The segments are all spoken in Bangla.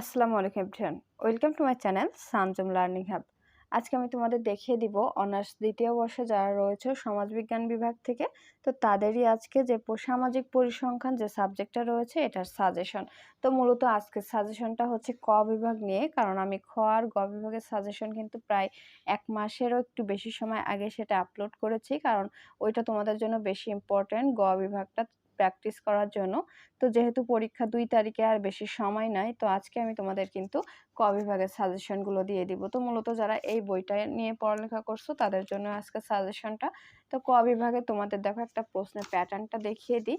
আসসালামু আলাইকুম everyone. Welcome to my channel Sanjum learning hub. আজকে আমি তোমাদের দেখিয়ে দিব অনার্স দ্বিতীয় বর্ষে যারা রয়েছে সমাজবিজ্ঞান বিভাগ থেকে, তো তাদেরই আজকে যে সামাজিক পরিসংখ্যান যে সাবজেক্টটা রয়েছে, এটার সাজেশন। তো মূলত আজকের সাজেশনটা হচ্ছে ক বিভাগ নিয়ে, কারণ আমি খ আর গ বিভাগের সাজেশন কিন্তু প্রায় এক মাসেরও একটু বেশি সময় আগে সেটা আপলোড করেছি, কারণ ওইটা তোমাদের জন্য বেশি ইম্পর্ট্যান্ট গ বিভাগটা প্র্যাকটিস করার জন্য। তো যেহেতু পরীক্ষা দুই তারিখে আর বেশি সময় নাই, তো আজকে আমি তোমাদের কিন্তু ক বিভাগের সাজেশনগুলো দিয়ে দিব। তো মূলত যারা এই বইটা নিয়ে পড়ালেখা করছ, তাদের জন্য আজকে সাজেশনটা তো ক বিভাগে তোমাদের দেখো একটা প্রশ্নের প্যাটার্নটা দেখিয়ে দিই।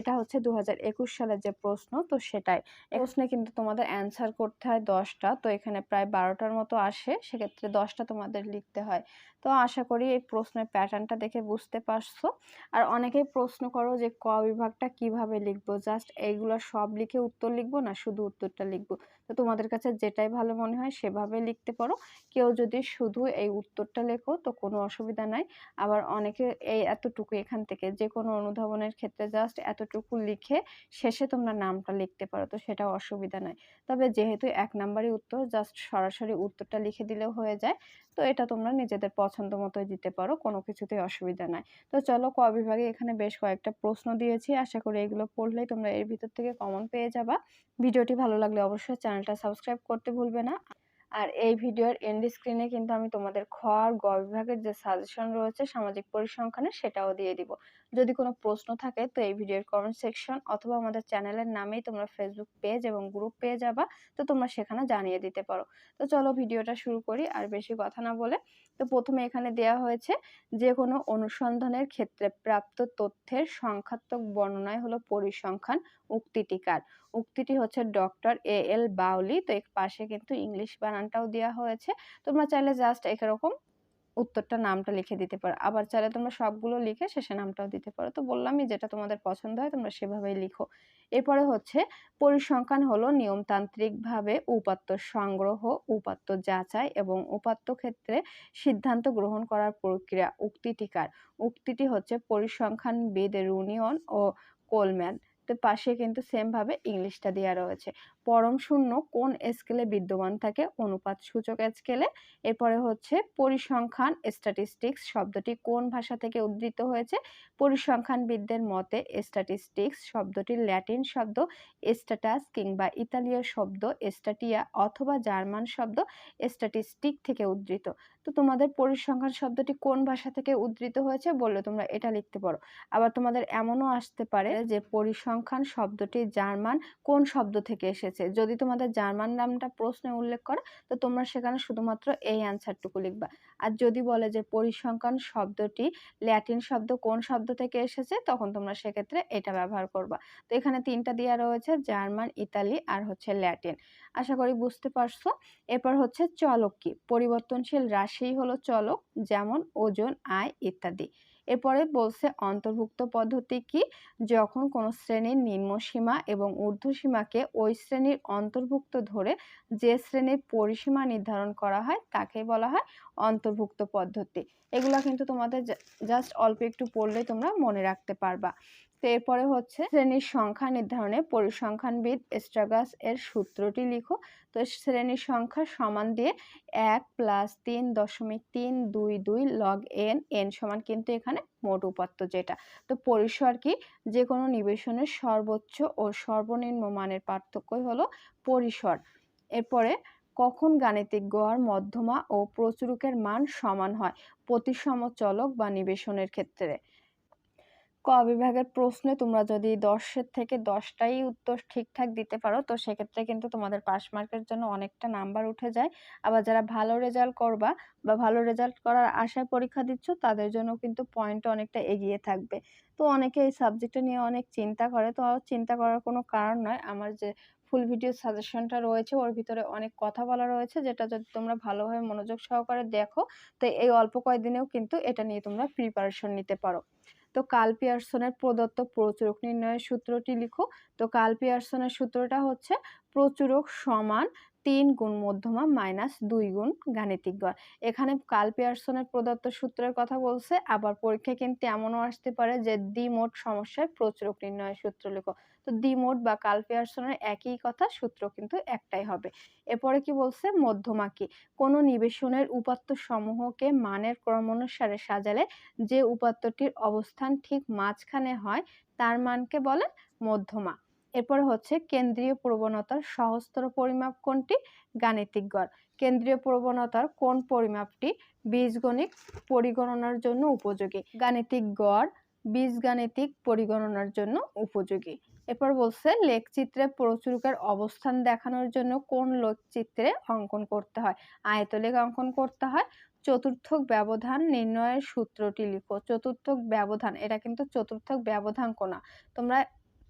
এটা হচ্ছে দু হাজার একুশ সালের যে প্রশ্ন, তো সেটাই। প্রশ্নে কিন্তু তোমাদের অ্যান্সার করতে হয় দশটা, তো এখানে প্রায় বারোটার মতো আসে, সেক্ষেত্রে দশটা তোমাদের লিখতে হয়। তো আশা করি এই প্রশ্নের প্যাটার্নটা দেখে বুঝতে পারছ। আর অনেকেই প্রশ্ন করো যে ক বিভাগটা কীভাবে লিখব? জাস্ট এইগুলো সব লিখে উত্তর লিখব না শুধু উত্তরটা লিখব? তো তোমাদের কাছে যেটাই ভালো মনে হয় সেভাবে লিখতে পারো। কেউ যদি শুধু এই উত্তরটা লেখো, তো কোনো অসুবিধা নাই। আবার অনেকে এই এতটুকু এখান থেকে যে কোনো অনুধাবনের ক্ষেত্রে জাস্ট এতটুকু লিখে শেষে তোমরা নামটা লিখতে পারো, তো সেটা অসুবিধা নাই তবে যেহেতু এক নাম্বারই উত্তর জাস্ট সরাসরি উত্তরটা লিখে দিলেও হয়ে যায়, তো এটা তোমরা নিজেদের পছন্দ মতোই দিতে পারো, কোনো কিছুতেই অসুবিধা নাই তো চলো ক বিভাগে এখানে বেশ কয়েকটা প্রশ্ন দিয়েছি, আশা করি এগুলো পড়লেই তোমরা এর ভিতর থেকে কমন পেয়ে যাবা। ভিডিওটি ভালো লাগলে অবশ্যই চ্যানেলটা সাবস্ক্রাইব করতে ভুলবে না। আর এই ভিডিওর এন্ড স্ক্রিনে কিন্তু আমি তোমাদের খ আর গ বিভাগের যে সাজেশন রয়েছে সামাজিক পরিসংখ্যানের সেটাও দিয়ে দিব। যদি কোনো প্রশ্ন থাকে, তো এই ভিডিওর কমেন্ট সেকশন অথবা আমাদের চ্যানেলের নামেই তোমরা ফেসবুক পেজ এবং গ্রুপ পেয়ে যাবা, তো তোমরা সেখানে জানিয়ে দিতে পারো। তো চলো ভিডিওটা শুরু করি, আর বেশি কথা না বলে। তো প্রথমে এখানে দেয়া হয়েছে, যে কোনো অনুসন্ধানের ক্ষেত্রে প্রাপ্ত তথ্যের সংখ্যাত্মক বর্ণনায় হলো পরিসংখ্যান, উক্তিটি কার? উক্তিটি হচ্ছে ডক্টর এ এল বাউলি, তো এর পাশে কিন্তু ইংলিশ বানানটাও দেওয়া হয়েছে। তোমরা চাইলে জাস্ট এরকম উত্তরটা নামটা লিখে দিতে পারো। আবার চাইলে তোমরা সবগুলো লিখে শেষে নামটাও দিতে পারো। তো বললামই যেটা তোমাদের পছন্দ হয় তোমরা সেভাবেই লিখো। এরপরে হচ্ছে, পরিসংখ্যান হলো নিয়মতান্ত্রিকভাবে উপাত্ত সংগ্রহ, উপাত্ত যাচাই এবং উপাত্ত ক্ষেত্রে সিদ্ধান্ত গ্রহণ করার প্রক্রিয়া উক্তিটিকার উক্তিটি হচ্ছে পরিসংখ্যানবিদ রুনিয়ন ও কোলম্যান। তো পাশে কিন্তু সেম ভাবে ইংলিশটা দেওয়া রয়েছে। পরম শূন্য কোন স্কেলে বিদ্যমান থাকে? অনুপাত সূচক স্কেলে। এরপরে হচ্ছে পরিসংখ্যান স্ট্যাটিস্টিক্স শব্দটি কোন ভাষা থেকে উদ্ধৃত হয়েছে? পরিসংখ্যানবিদদের মতে স্ট্যাটিস্টিক্স শব্দটি ল্যাটিন শব্দ স্ট্যাটাস কিংবা ইতালীয় শব্দ স্ট্যাটিয়া অথবা জার্মান শব্দ স্ট্যাটিস্টিক থেকে উদ্ধৃত। তো তোমাদের পরিসংখ্যান শব্দটি কোন ভাষা থেকে উদ্ধৃত হয়েছে বললে তোমরা এটা লিখতে পারো। আবার তোমাদের এমনও আসতে পারে যে পরিসংখ্যান শব্দটি জার্মান কোন শব্দ থেকে এসেছে? যদি তোমাদের জার্মান নামটা প্রশ্নে উল্লেখ করে, তো তোমরা সেখানে শুধুমাত্র এই অ্যান্সারটুকু লিখবা। আর যদি বলে যে পরিসংখ্যান শব্দটি ল্যাটিন শব্দ কোন শব্দ থেকে এসেছে, তখন তোমরা সেক্ষেত্রে এটা ব্যবহার করবা। তো এখানে তিনটা দেওয়া রয়েছে, জার্মান, ইতালি আর হচ্ছে ল্যাটিন। আশা করি বুঝতে পারছ? এরপর হচ্ছে চলক কি? পরিবর্তনশীল রাশি হলো চলক, যেমন ওজন, আয় ইত্যাদি। এরপরে বলছে অন্তর্ভুক্ত পদ্ধতি কি? যখন কোনো শ্রেণির নিম্নসীমা এবং ঊর্ধ্বসীমাকে ওই শ্রেণির অন্তর্ভুক্ত ধরে যে শ্রেণির পরিসীমা নির্ধারণ করা হয় তাকেই বলা হয় অন্তর্ভুক্ত পদ্ধতি। এগুলো কিন্তু তোমাদের জাস্ট অল্প একটু পড়লে তোমরা মনে রাখতে পারবা। এরপরে হচ্ছে শ্রেণির সংখ্যা নির্ধারণে পরিসংখ্যানবিদ স্ট্রাগাস এর সূত্রটি লিখো। তো শ্রেণির সংখ্যা সমান দিয়ে এক প্লাস তিন দশমিক তিন দুই দুই লগ এন এন সমান কিন্তু এখানে মোট উপাত্ত যেটা। তো পরিসর কি? যে কোনো নিবেশনের সর্বোচ্চ ও সর্বনিম্ন মানের পার্থক্যই হলো পরিসর। এরপরে কখন গাণিতিক গড় মধ্যমা ও প্রচুরকের মান সমান হয়? প্রতিসম চলক বা নিবেশনের ক্ষেত্রে। ক বিভাগের প্রশ্নে তোমরা যদি দশের থেকে দশটাই উত্তর ঠিকঠাক দিতে পারো, তো সেক্ষেত্রে কিন্তু তোমাদের পাস মার্কের জন্য অনেকটা নাম্বার উঠে যায়। আবার যারা ভালো রেজাল্ট করবা বা ভালো রেজাল্ট করার আশায় পরীক্ষা দিচ্ছ, তাদের জন্য কিন্তু পয়েন্ট অনেকটা এগিয়ে থাকবে। তো অনেকে এই সাবজেক্টটা নিয়ে অনেক চিন্তা করে, তো চিন্তা করার কোনো কারণ নয়। আমার যে ফুল ভিডিও সাজেশনটা রয়েছে, ওর ভিতরে অনেক কথা বলা রয়েছে, যেটা যদি তোমরা ভালোভাবে মনোযোগ সহকারে দেখো, তো এই অল্প কয়েকদিনেও কিন্তু এটা নিয়ে তোমরা প্রিপারেশন নিতে পারো। তো কাল পিয়ারসনের প্রদত্ত প্রচুরক নির্ণয়ের সূত্রটি লিখো। তো কাল পিয়ারসনের সূত্রটা হচ্ছে প্রচুরক সমান তিন গুণ মধ্যমা মাইনাস দুই গুণ গাণিতিক গড়। এখানে কাল পিয়ারসনের প্রদত্ত সূত্রের কথা বলছে, আবার পরীক্ষায় কিন্তু এমনও আসতে পারে যে দ্বিমোট সমস্যায় প্রচুরক নির্ণয়ের সূত্র লিখো। তো দ্বিমোড বা কাল পেয়ারসনের একই কথা সূত্র কিন্তু একটাই হবে। এরপরে কি বলছে? মধ্যমা কি কোনো নিবেশনের উপাত্ত সমূহকে মানের ক্রমানুসারে সাজালে যে উপাত্তটির অবস্থান ঠিক মাঝখানে হয়, তার মানকে বলে মধ্যমা। এরপরে হচ্ছে, কেন্দ্রীয় প্রবণতার সহস্তর পরিমাপ কোনটি? গাণিতিক গড়। কেন্দ্রীয় প্রবণতার কোন পরিমাপটি বীজগণিত পরিগণনার জন্য উপযোগী? গাণিতিক গড় বীজগাণিতিক পরিগণনার জন্য উপযোগী। এরপর বলছে লেখচিত্রে প্রচুরকের অবস্থান দেখানোর জন্য কোন লেখচিত্রে অঙ্কন করতে হয়? আয়তলেখ অঙ্কন করতে হয়। চতুর্থক ব্যবধান নির্ণয়ের সূত্রটি লিখো। চতুর্থক ব্যবধান, এটা কিন্তু চতুর্থক ব্যবধান কোনা তোমরা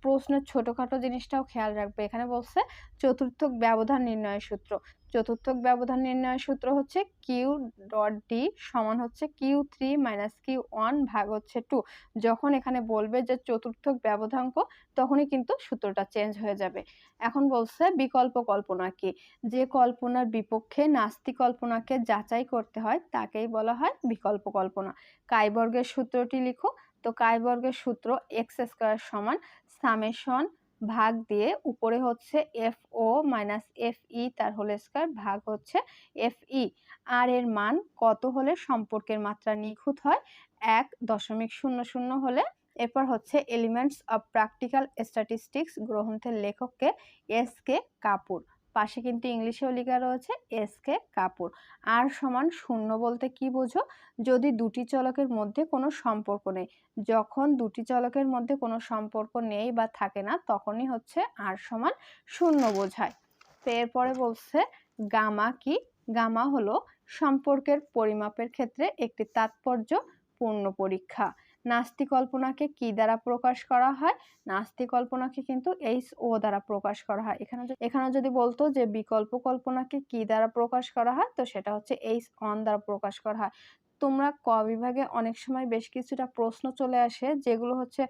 প্রশ্নের ছোটখাটো জিনিসটাও খেয়াল রাখবে। এখানে বলছে চতুর্থক ব্যবধান নির্ণয়ের সূত্র। চতুর্থক ব্যবধান নির্ণয়ের সূত্র হচ্ছে কিউ ডট ডি সমান হচ্ছে Q three minus Q one ভাগ হচ্ছে টু যখন এখানে বলবে যে চতুর্থক ব্যবধাঙ্ক, তখনই কিন্তু সূত্রটা চেঞ্জ হয়ে যাবে। এখন বলছে বিকল্প কল্পনা কি? যে কল্পনার বিপক্ষে নাস্তি কল্পনাকে যাচাই করতে হয়, তাকেই বলা হয় বিকল্প কল্পনা। কাইবর্গের সূত্রটি লিখো। তো কাইবর্গের সূত্র এক্স স্কোয়ার সমান সামেশন ভাগ দিয়ে উপরে হচ্ছে F O minus F E, তার হোল স্কোয়ার ভাগ হচ্ছে এফ ই। আর এর মান কত হলে সম্পর্কের মাত্রা নিখুঁত হয়? এক দশমিক শূন্য শূন্য হলে। এরপর হচ্ছে এলিমেন্টস অফ প্র্যাকটিক্যাল স্ট্যাটিস্টিক্স গ্রন্থের লেখককে এস কে কাপুর। পাশে কিন্তু ইংলিশেও লেখা রয়েছে এস কে কাপুর। আর সমান শূন্য বলতে কি বোঝো? যদি দুটি চলকের মধ্যে কোনো সম্পর্ক নেই। যখন দুটি চলকের মধ্যে কোনো সম্পর্ক নেই বা থাকে না, তখনই হচ্ছে আর সমান শূন্য বোঝায়। এরপরে বলছে গামা কি? গামা হলো সম্পর্কের পরিমাপের ক্ষেত্রে একটি তাৎপর্যপূর্ণ পরীক্ষা। নাস্তি কল্পনাকে কি দ্বারা প্রকাশ করা হয়? নাস্তি কল্পনাকে কিন্তু এইচ ও দ্বারা প্রকাশ করা হয়। এখানে এখানে যদি বলতো যে বিকল্প কল্পনাকে কি দ্বারা প্রকাশ করা হয়? তো সেটা হচ্ছে এইচ অন দ্বারা প্রকাশ করা হয়। তোমরা ক বিভাগে অনেক সময় বেশ কিছুটা প্রশ্ন চলে আসে, যেগুলো হচ্ছে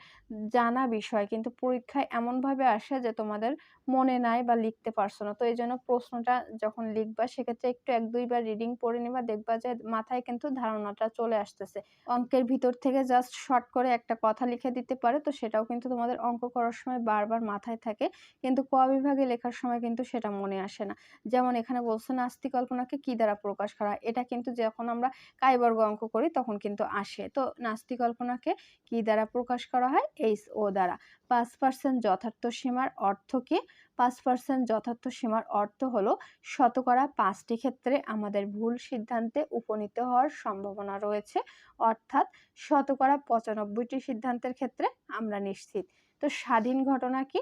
জানা বিষয়। কিন্তু পরীক্ষায় এমনভাবে আসে যে তোমাদের মনে নাই বা লিখতে পারছ না। তো এই জন্য প্রশ্নটা যখন লিখবা, সেক্ষেত্রে একটু এক দুইবার রিডিং পড়ে নিবা, দেখবা যে মাথায় কিন্তু ধারণাটা চলে আসতেছে। অঙ্কের ভিতর থেকে জাস্ট শর্ট করে একটা কথা লিখে দিতে পারে, তো সেটাও কিন্তু তোমাদের অঙ্ক করার সময় বারবার মাথায় থাকে। কিন্তু ক বিভাগে লেখার সময় কিন্তু সেটা মনে আসে না। যেমন এখানে বলছে নাস্তি কল্পনাকে কি দ্বারা প্রকাশ করা? এটা কিন্তু যখন আমরা কাইবর্গ অঙ্ক করি তখন কিন্তু আসে। তো নাস্তি কল্পনাকে কি দ্বারা প্রকাশ করা হয়? এইচ ও দ্বারা। পাঁচ পার্সেন্ট যথার্থ সীমার অর্থ কি? পাঁচ পার্সেন্ট যথার্থ সীমার অর্থ হলো শতকরা পাঁচটি ক্ষেত্রে আমাদের ভুল সিদ্ধান্তে উপনীত হওয়ার সম্ভাবনা রয়েছে। অর্থাৎ শতকরা পঁচানব্বইটি সিদ্ধান্তের ক্ষেত্রে আমরা নিশ্চিত। তো স্বাধীন ঘটনা কি?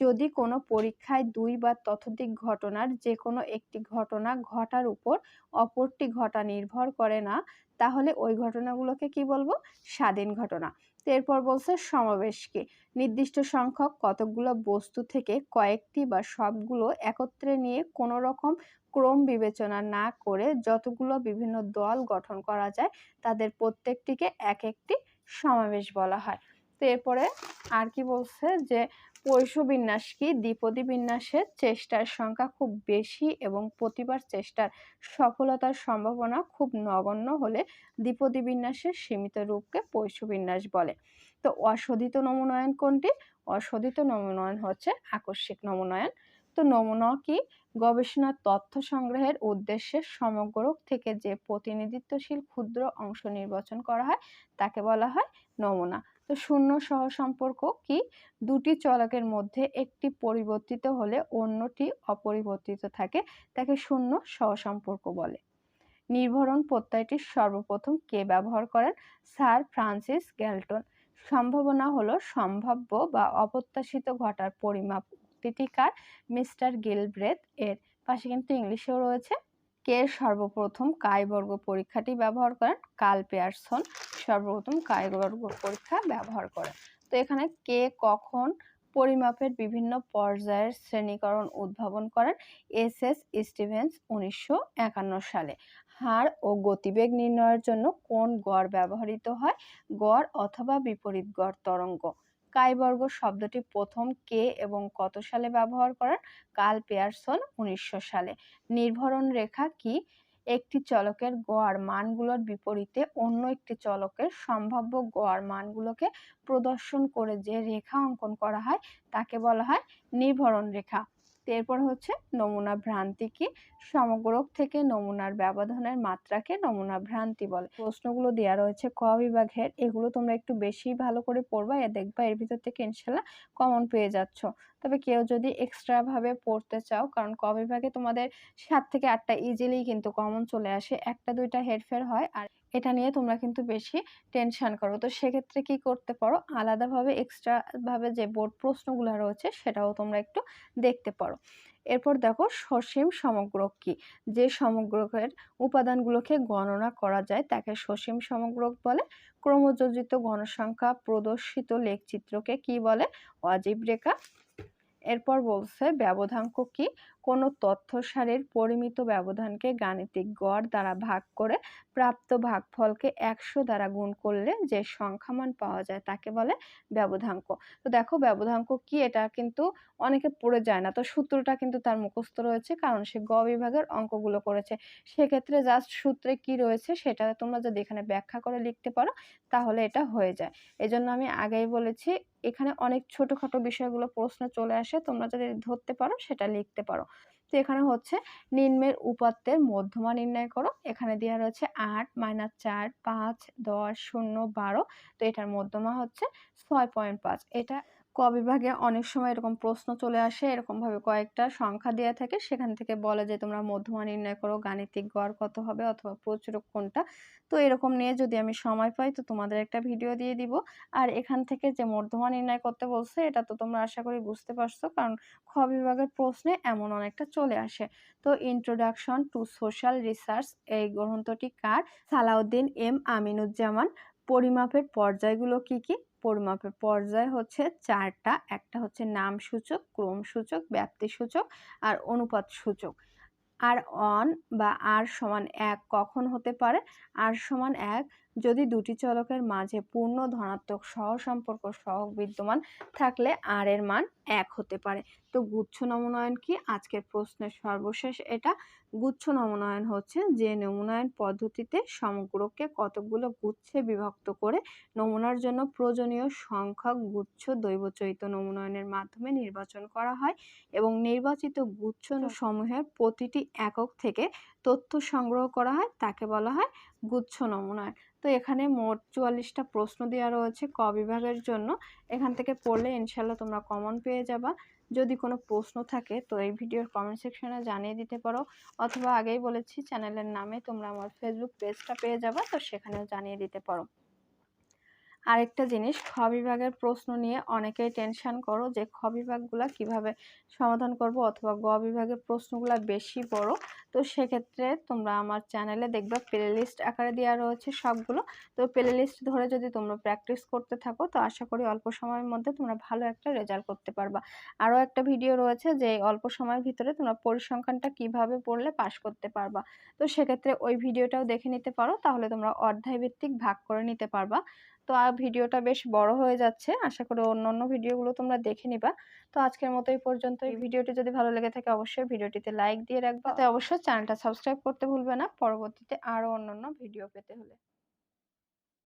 যদি কোনো পরীক্ষায় দুই বা ততোধিক ঘটনার যে কোনো একটি ঘটনা ঘটার উপর অপরটি ঘটা নির্ভর করে না, তাহলে ওই ঘটনাগুলোকে কি বলব? স্বাধীন ঘটনা। এরপর বলছে সমাবেশ কি? নির্দিষ্ট সংখ্যক কতকগুলো বস্তু থেকে কয়েকটি বা সবগুলো একত্রে নিয়ে কোনো রকম ক্রম বিবেচনা না করে যতগুলো বিভিন্ন দল গঠন করা যায়, তাদের প্রত্যেকটিকে এক একটি সমাবেশ বলা হয়। তো এরপরে আর কি বলছে যে, পৈশ বিন্যাস কি? দ্বিপদী বিন্যাসের চেষ্টার সংখ্যা খুব বেশি এবং প্রতিবার চেষ্টার সফলতার সম্ভাবনা খুব নগণ্য হলে দ্বিপদী বিন্যাসের সীমিত রূপকে পৈশ বিন্যাস বলে। তো অশোধিত নমুনয়ন কোনটি? অশোধিত নমুনয়ন হচ্ছে আকস্মিক নমুনয়ন। তো নমুনা কি? গবেষণার তথ্য সংগ্রহের উদ্দেশ্যে সমগ্র থেকে যে প্রতিনিধিত্বশীল ক্ষুদ্র অংশ নির্বাচন করা হয়, তাকে বলা হয় নমুনা। তো শূন্য সহ সম্পর্ক কি? দুটি চলকের মধ্যে একটি পরিবর্তিত হলে অন্যটি অপরিবর্তিত থাকে, তাকে শূন্য সহ সম্পর্ক বলে। নির্ভরণ প্রত্যয়টি সর্বপ্রথম কে ব্যবহার করেন? Sir Francis Galton. সম্ভাবনা হলো সম্ভাব্য বা অপ্রত্যাশিত ঘটার পরিমাপ উক্তিটিকার মিস্টার গিলব্রেথ এর। পাশে কিন্তু ইংলিশেও রয়েছে। কে সর্বপ্রথম কায়বর্গ পরীক্ষাটি ব্যবহার করেন কাল পেয়ারসন। সর্বপ্রথম কায়বর্গ পরীক্ষা ব্যবহার করেন। তো এখানে কে কখন পরিমাপের বিভিন্ন পর্যায়ের শ্রেণীকরণ উদ্ভাবন করেন? এস এস স্টিভেন্স উনিশশো একান্ন সালে। হার ও গতিবেগ নির্ণয়ের জন্য কোন গড় ব্যবহৃত হয়? গড় অথবা বিপরীত গড় তরঙ্গ। কাইবর্গ শব্দটি প্রথম কে এবং কত সালে ব্যবহার করেন? কাল পেয়ারসন উনিশশো সালে। নির্ভরণ রেখা কি? একটি চলকের গড় মানগুলোর বিপরীতে অন্য একটি চলকের সম্ভাব্য গড় মানগুলোকে প্রদর্শন করে যে রেখা অঙ্কন করা হয়, তাকে বলা হয় নির্ভরণ রেখা। এরপর হচ্ছে নমুনা ভ্রান্তি কি? সমগ্রক থেকে নমুনার ব্যবধানের মাত্রাকে নমুনা ভ্রান্তি বলে। প্রশ্নগুলো দেওয়া রয়েছে ক বিভাগের। এগুলো তোমরা একটু বেশি ভালো করে পড়বা, এ দেখবা, এর ভিতর থেকে ইনশাল্লাহ কমন পেয়ে যাচ্ছ। তবে কেউ যদি এক্সট্রা ভাবে পড়তে চাও, কারণ ক বিভাগে তোমাদের সাত থেকে আটটা ইজিলি কিন্তু কমন চলে আসে। একটা, দুইটা হেরফের হয় আর এটা নিয়ে তোমরা কিন্তু বেশি টেনশন করো। তো সেক্ষেত্রে কি করতে পারো? আলাদাভাবে এক্সট্রা ভাবে যে বোর্ড প্রশ্নগুলো রয়েছে, সেটাও তোমরা একটু দেখতে পারো। এরপর দেখো, সসীম সমগ্রক কি? যে সমগ্রকের উপাদানগুলোকে গণনা করা যায়, তাকে সসীম সমগ্রক বলে। ক্রমযোজিত ঘনসংখ্যা প্রদর্শিত লেখচিত্রকে কি বলে? অজীব রেখা। এরপর বলছে ব্যবধাঙ্ক কি কোনো তথ্য সারির পরিমিত ব্যবধানকে গাণিতিক গড় দ্বারা ভাগ করে প্রাপ্ত ভাগফলকে একশো দ্বারা গুণ করলে যে সংখ্যামান পাওয়া যায় তাকে বলে ব্যবধাঙ্ক তো দেখো ব্যবধাঙ্ক কি এটা কিন্তু অনেকে পড়ে যায় না। তো সূত্রটা কিন্তু তার মুখস্থ রয়েছে, কারণ সে গ বিভাগের অঙ্কগুলো করেছে। সেক্ষেত্রে জাস্ট সূত্রে কি রয়েছে সেটা তোমরা যদি এখানে ব্যাখ্যা করে লিখতে পারো, তাহলে এটা হয়ে যায়। এজন্য আমি আগেই বলেছি এখানে অনেক ছোটোখাটো বিষয়গুলো প্রশ্ন চলে আসে, তোমরা যদি ধরতে পারো সেটা লিখতে পারো। তো এখানে হচ্ছে নিম্নের উপাত্তের মধ্যমা নির্ণয় করো, এখানে দেওয়া রয়েছে আট মাইনাস চার, পাঁচ, দশ, শূন্য, বারো, তো এটার মধ্যমা হচ্ছে ছয় পয়েন্ট পাঁচ। এটা ক বিভাগে অনেক সময় এরকম প্রশ্ন চলে আসে, এরকমভাবে কয়েকটা সংখ্যা দেওয়া থাকে। সেখান থেকে বলে যে, তোমরা মধ্যমা নির্ণয় করো, গাণিতিক গড় কত হবে অথবা প্রচুরক কোনটা? তো এরকম নিয়ে যদি আমি সময় পাই, তো তোমাদের একটা ভিডিও দিয়ে দিব। আর এখান থেকে যে মধ্যমা নির্ণয় করতে বলছে, এটা তো তোমরা আশা করি বুঝতে পারছ, কারণ খ বিভাগের প্রশ্নে এমন অনেকটা চলে আসে। তো ইন্ট্রোডাকশন টু সোশ্যাল রিসার্চ এই গ্রন্থটি কার? সালাউদ্দিন এম আমিনুজ্জামান। পরিমাপের পর্যায়গুলো কি কি? পরিমাপের পর্যায় হচ্ছে চারটা। একটা হচ্ছে নাম সূচক ক্রম সূচক ব্যাপ্তি সূচক আর অনুপাত সূচক আর অন বা আর সমান এক কখন হতে পারে? আর সমান এক যদি দুটি চলকের মাঝে পূর্ণ ধনাত্মক সহসম্পর্ক সহগ বিদ্যমান থাকলে আর এর মান এক হতে পারে। তো গুচ্ছ নমুনায়ন কি? আজকের প্রশ্নের সর্বশেষ এটা। গুচ্ছ নমুনায়ন হচ্ছে যে নমুনায়ন পদ্ধতিতে সমগ্রকে কতকগুলো গুচ্ছে বিভক্ত করে নমুনার জন্য প্রয়োজনীয় সংখ্যক গুচ্ছ দৈবচরিত নমুনায়নের মাধ্যমে নির্বাচন করা হয় এবং নির্বাচিত গুচ্ছ সমূহের প্রতিটি একক থেকে তথ্য সংগ্রহ করা হয়। তাকে বলা হয় গুচ্ছ নমুনায়ন। তো এখানে মোট চুয়াল্লিশটা প্রশ্ন দেওয়া রয়েছে ক বিভাগের জন্য। এখান থেকে পড়লে ইনশাল্লাহ তোমরা কমন পেয়ে যাবা। যদি কোনো প্রশ্ন থাকে তো এই ভিডিওর কমেন্ট সেকশনে জানিয়ে দিতে পারো। অথবা আগেই বলেছি চ্যানেলের নামে তোমরা আমার ফেসবুক পেজটা পেয়ে যাবা, তো সেখানেও জানিয়ে দিতে পারো। আরেকটা জিনিস, খ বিভাগের প্রশ্ন নিয়ে অনেকেই টেনশন করো যে, খ বিভাগগুলা কীভাবে সমাধান করব অথবা গ বিভাগের প্রশ্নগুলো বেশি বড় তো সেক্ষেত্রে তোমরা আমার চ্যানেলে দেখবে প্লে লিস্ট আকারে দেওয়া রয়েছে সবগুলো। তো প্লে লিস্ট ধরে যদি তোমরা প্র্যাকটিস করতে থাকো, তো আশা করি অল্প সময়ের মধ্যে তোমরা ভালো একটা রেজাল্ট করতে পারবা। আরও একটা ভিডিও রয়েছে যে, অল্প সময়ের ভিতরে তোমরা পরিসংখ্যানটা কীভাবে পড়লে পাশ করতে পারবা। তো সেক্ষেত্রে ওই ভিডিওটাও দেখে নিতে পারো, তাহলে তোমরা অধ্যায় ভিত্তিক ভাগ করে নিতে পারবা। তো আর ভিডিওটা বেশ বড় হয়ে যাচ্ছে। আশা করি অন্য অন্য ভিডিওগুলো তোমরা দেখে নিবা। তো আজকের মতো এই পর্যন্ত এই ভিডিওটি যদি ভালো লেগে থাকে অবশ্যই ভিডিওটিতে লাইক দিয়ে রাখবা। তো অবশ্যই চ্যানেলটা সাবস্ক্রাইব করতে ভুলবে না। পরবর্তীতে আরও অন্য অন্য ভিডিও পেতে হলে।